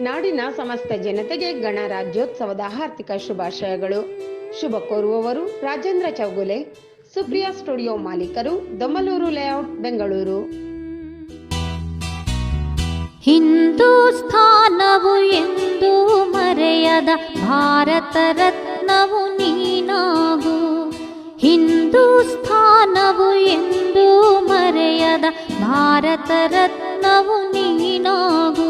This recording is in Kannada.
ನಾಡಿನ ಸಮಸ್ತ ಜನತೆಗೆ ಗಣರಾಜ್ಯೋತ್ಸವದ ಹಾರ್ದಿಕ ಶುಭಾಶಯಗಳು. ಶುಭ ಕೋರುವವರು ರಾಜೇಂದ್ರ ಚೌಗುಲೆ, ಸುಪ್ರಿಯಾ ಸ್ಟುಡಿಯೋ ಮಾಲೀಕರು, ದೊಮ್ಮಲೂರು ಲೇಔಟ್, ಬೆಂಗಳೂರು. ಹಿಂದೂಸ್ಥಾನವು ಎಂದು ಮರೆಯದ ಭಾರತ ರತ್ನವು ನೀನಾಗು. ಹಿಂದೂಸ್ಥಾನವು ಎಂದು ಮರೆಯದ ಭಾರತ ರತ್ನವು ನೀನಾಗು.